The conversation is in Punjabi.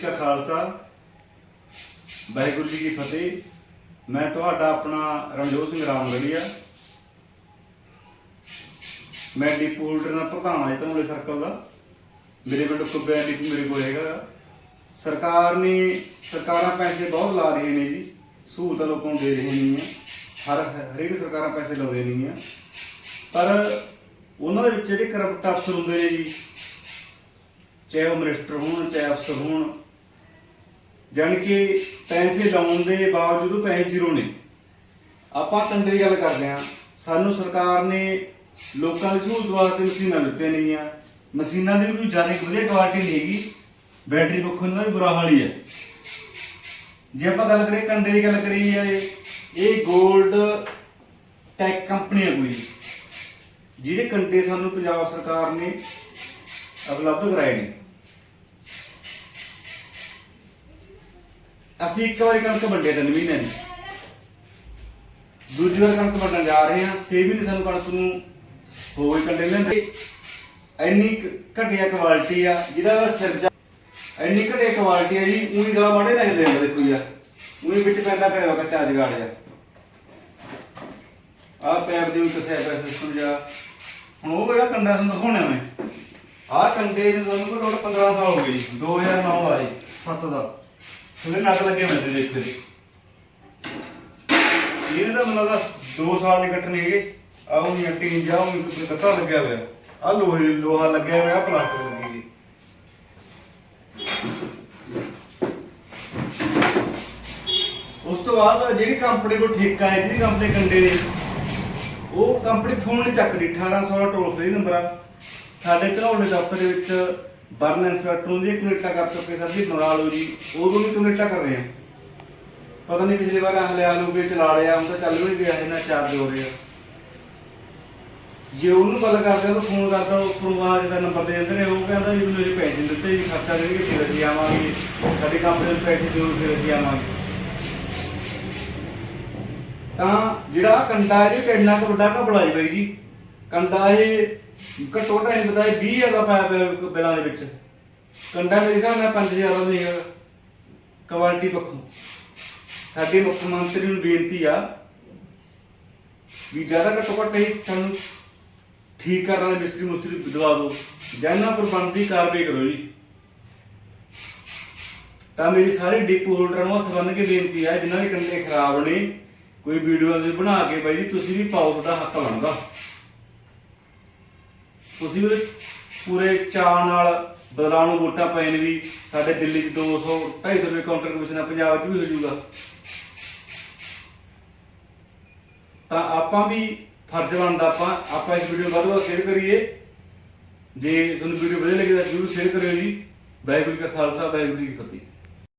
ਕਾ ਖਾਲਸਾ, ਵਾਹਿਗੁਰੂ ਜੀ ਕੀ ਫਤਿਹ। ਮੈਂ ਤੁਹਾਡਾ ਆਪਣਾ ਰਣਜੋਤ ਸਿੰਘ ਰਾਮ ਰਾਮਗੜੀਆ। ਮੈਂ ਡੀਪੂ ਹੋਲਡਰ ਦਾ ਪ੍ਰਧਾਨ ਹਾਂ ਧਨੋਲੇ ਸਰਕਲ ਦਾ। ਮੇਰੇ ਕੋਲ ਕੁੱਬਿਆ ਡੀਪੂ ਮੇਰੇ ਕੋਲ ਹੈਗਾ। ਸਰਕਾਰ ਨੇ ਸਰਕਾਰਾਂ ਪੈਸੇ ਬਹੁਤ ਲਾ ਰਹੀਆਂ ਨੇ ਜੀ। ਸਹੂਲਤਾਂ ਲੋਕਾਂ ਨੂੰ ਦੇ ਰਹੀਆਂ ਨਹੀਂ ਆ। ਹਰ ਹਰੇਕ ਸਰਕਾਰਾਂ ਪੈਸੇ ਲਾਉਂਦੇ ਨਹੀਂ ਆ। ਪਰ ਉਹਨਾਂ ਦੇ ਵਿੱਚ ਜਿਹੜੇ ਕਰਪਟ ਅਫਸਰ ਹੁੰਦੇ ਨੇ ਜੀ, ਚਾਹੇ ਉਹ ਮਿਨਿਸਟਰ ਹੋਣ, ਚਾਹੇ ਅਫਸਰ ਹੋਣ ਜਾਣੀ ਕਿ ਪੈਸੇ ਲਾਉਣ ਦੇ ਬਾਵਜੂਦ ਉਹ ਪੈਸੇ ਜ਼ੀਰੋ ਨੇ। ਆਪਾਂ ਕੰਡੇ ਦੀ ਗੱਲ ਕਰਦੇ ਹਾਂ। ਸਾਨੂੰ ਸਰਕਾਰ ਨੇ ਲੋਕਾਂ ਦੀ ਸਹੂਲਤ ਵਾਸਤੇ ਮਸ਼ੀਨਾਂ ਦਿੱਤੀਆਂ ਨੇਗੀਆਂ। ਮਸ਼ੀਨਾਂ ਦੀ ਵੀ ਕੋਈ ਜ਼ਿਆਦਾ ਵਧੀਆ ਕੁਆਲਿਟੀ ਨਹੀਂ ਹੈਗੀ। ਬੈਟਰੀ ਪੱਖੋਂ ਇਹਨਾਂ ਦਾ ਵੀ ਬੁਰਾ ਹਾਲ ਹੀ ਹੈ। ਜੇ ਆਪਾਂ ਗੱਲ ਕਰੀਏ ਕੰਡੇ ਦੀ ਗੱਲ ਕਰੀਏ, ਇਹ 골ਡ ਟੈਕ ਕੰਪਨੀ ਹੈ ਕੋਈ। ਜਿਹਦੇ ਕੰਡੇ ਸਾਨੂੰ ਪੰਜਾਬ ਸਰਕਾਰ ਨੇ ਉਪਲਬਧ ਕਰਾਏ ਨੇ। ਅਸੀਂ ਇੱਕ ਵਾਰੀ ਕਣਕ ਵੰਡੇ ਤਿੰਨ ਮਹੀਨੇ ਦੀ। ਦੂਜੀ ਵਾਰ ਕਣਕ ਵੰਡਣ ਜਾ ਰਹੇ ਹਾਂ, ਛੇ ਮਹੀਨੇ ਸਾਨੂੰ ਕਣਕ ਨੂੰ ਹੋ ਗਏ ਲੈਂਦੇ। ਇੰਨੀ ਕੁ ਕੁਆਲਿਟੀ ਆ, ਜਿਹਦਾ ਸਿਰਜਾ ਇੰਨੀ ਘਟੀਆ ਕੁਆਲਿਟੀ ਆ ਜੀ, ਉਹੀ ਗਲਾ ਮਾੜੇ ਨਹੀਂ ਲੈਂਦਾ ਦੇਖੋ ਯਾਰ ਉਹੀ ਵਿੱਚ ਪੈਂਦਾ ਕਰਿਆ ਕੱਚਾ ਜਗਾੜਿਆ ਆ ਪੈਪ ਦੇ ਵਿੱਚ ਕਸਿਆ ਸਿਸਟਮ ਜਾ ਹੁਣ ਉਹ ਜਿਹੜਾ ਕੰਡਾ ਤੁਹਾਨੂੰ ਦਿਖਾਉਣਾ ਮੈਂ। ਆਹ ਕੰਡੇ ਨੂੰ ਤੁਹਾਨੂੰ ਕੋਲ 15 ਸਾਲ ਹੋ ਗਏ ਜੀ 2009 ਦਾ ਜੀ 7 ਦਾ। ਉਹਦੇ ਨੱਟ ਲੱਗੇ ਹੋਏ ਨੇ ਦੇਖੋ ਇਹਦੇ ਦਾ ਮਤਲਬ ਦਾ 2 ਸਾਲ ਨਹੀਂ ਹੈਗੇ। ਆਹ ਉਹ ਨਹੀਂ ਟੀਨ ਉਹ ਇੱਕ ਕੱਟਾ ਲੱਗਿਆ ਹੋਇਆ। ਆ ਲੋਹੇ ਲੋਹਾ ਲੱਗਿਆ ਹੋਇਆ ਪਲਾਸਟਿਕ ਲੱਗੀ ਜੀ ਉਸ ਤੋਂ ਬਾਅਦ ਜਿਹੜੀ ਕੰਪਨੀ ਕੋਲ ਠੇਕਾ ਹੈ ਜਿਹੜੀ ਕੰਪਨੀ ਕੰਡੇ ਨੇ, ਉਹ ਕੰਪਨੀ ਫੋਨ ਨਹੀਂ ਚੱਕ ਰਹੀ 1800 ਟੋਲ ਫ੍ਰੀ ਨੰਬਰ ਆ। ਸਾਡੇ ਧਨੌਲੇ ਦਫ਼ਤਰ ਦੇ ਵਿੱਚ ਬਰਨ ਇੰਸਪੈਕਟਰ ਨੂੰ ਦੀ ਕਨੈਕਟਾ ਕਰ ਚੁੱਕੇ ਸਰ ਜੀ ਮੰਗਾ ਲਓ ਜੀ ਉਦੋਂ ਵੀ ਕਨੈਕਟਾ ਕਰ ਰਹੇ ਆ। ਪਤਾ ਨਹੀਂ ਪਿਛਲੀ ਵਾਰ ਹਲੇ ਆਲੂ ਵੀ ਚਲਾ ਲਿਆ, ਹੁਣ ਤਾਂ ਚੱਲ ਵੀ ਨਹੀਂ ਇਹਨਾਂ ਚਾਰਜ ਹੋ ਰਿਹਾ। ਜੇ ਉਹਨੂੰ ਪਤਾ ਕਰਦੇ ਤਾਂ ਫੋਨ ਕਰਦਾ, ਉਹ ਪ੍ਰਵਾਹ ਦਾ ਨੰਬਰ ਦੇ ਦਿੰਦੇ ਨੇ, ਉਹ ਕਹਿੰਦਾ ਜੀ, ਮੈਨੂੰ ਇਹ ਪੈਸੇ ਦਿੱਤੇ ਜੀ, ਖਰਚਾ ਦੇਣਗੇ ਫਿਰ ਅਸੀਂ ਆਵਾਂਗੇ। ਸਾਡੀ ਕੰਪਨੀ ਨੂੰ ਪੈਸੇ ਦਿਓ ਫਿਰ ਅਸੀਂ ਆਵਾਂਗੇ। ਤਾਂ ਜਿਹੜਾ ਕੰਡਾ ਇਹ ਕਿੰਨਾ ਕੁ ਵੱਡਾ ਘਪਲਾ ਜੀ ਬਾਈ ਜੀ। ਕੰਡਾ ਇਹ ਘੱਟੋ ਘੱਟ ਨਹੀਂ ਪਤਾ 20000 ਦਾ ਪਾਇਆ ਪਿਆ ਬਿਲਾਂ ਦੇ ਵਿੱਚ। ਕੰਡਾ ਮੇਰੇ ਹਿਸਾਬ ਨਾਲ 5000 ਦਾ ਨਹੀਂ ਹੈਗਾ। ਕੁਆਲਿਟੀ ਪੱਖੋਂ। ਸਾਡੇ ਮੁੱਖ ਮੰਤਰੀ ਨੂੰ ਬੇਨਤੀ ਆ ਵੀ ਜ਼ਿਆਦਾ ਘੱਟੋ ਘੱਟ ਇਹ ਸਾਨੂੰ ਠੀਕ ਕਰਨ ਵਾਲੇ ਮਿਸਤਰੀ ਮੁਸਤਰੀ ਦਵਾ ਦਿਓ। ਜਾਂ ਇਹਨਾਂ ਪਰ ਬਣਦੀ ਕਾਰਵਾਈ ਕਰੋ ਜੀ। ਤਾਂ ਮੇਰੀ ਸਾਰੇ ਡਿਪੂ ਹੋਲਡਰਾਂ ਨੂੰ ਹੱਥ ਬੰਨ ਕੇ ਬੇਨਤੀ ਹੈ ਜਿਨ੍ਹਾਂ ਦੇ ਕੰਡੇ ਖਰਾਬ ਨੇ, ਕੋਈ ਵੀਡੀਓ ਦੇ ਬਣਾ ਕੇ ਬਾਈ ਜੀ, ਤੁਸੀਂ ਵੀ ਪਾਓ, ਤੁਹਾਡਾ ਹੱਕ ਬਣਦਾ। ਤੁਸੀਂ ਵੀ ਪੂਰੇ ਚਾਅ ਨਾਲ ਬਦਲਾਅ ਨੂੰ ਵੋਟਾਂ ਪੈਣ ਵੀ ਸਾਡੇ ਦਿੱਲੀ 'ਚ 200 250 ਰੁਪਏ ਕਾਊਂਟਰ ਕਮਿਸ਼ਨ ਆ, ਪੰਜਾਬ 'ਚ ਵੀ ਹੋ ਜਾਊਗਾ। ਤਾਂ ਆਪਾਂ ਵੀ ਫਰਜ਼ ਬਣਦਾ ਆਪਾਂ ਆਪਾਂ ਇਸ ਵੀਡੀਓ ਨੂੰ ਵੱਧ ਤੋਂ ਵੱਧ ਸ਼ੇਅਰ ਕਰੀਏ। ਜੇ ਤੁਹਾਨੂੰ ਵੀਡੀਓ ਵਧੀਆ ਲੱਗੇ ਤਾਂ ਜ਼ਰੂਰ ਸ਼ੇਅਰ ਕਰਿਓ ਜੀ। ਵਾਹਿਗੁਰੂ ਜੀ ਕਾ ਖਾਲਸਾ, ਵਾਹਿਗੁਰੂ ਜੀ ਕੀ ਫਤਿਹ।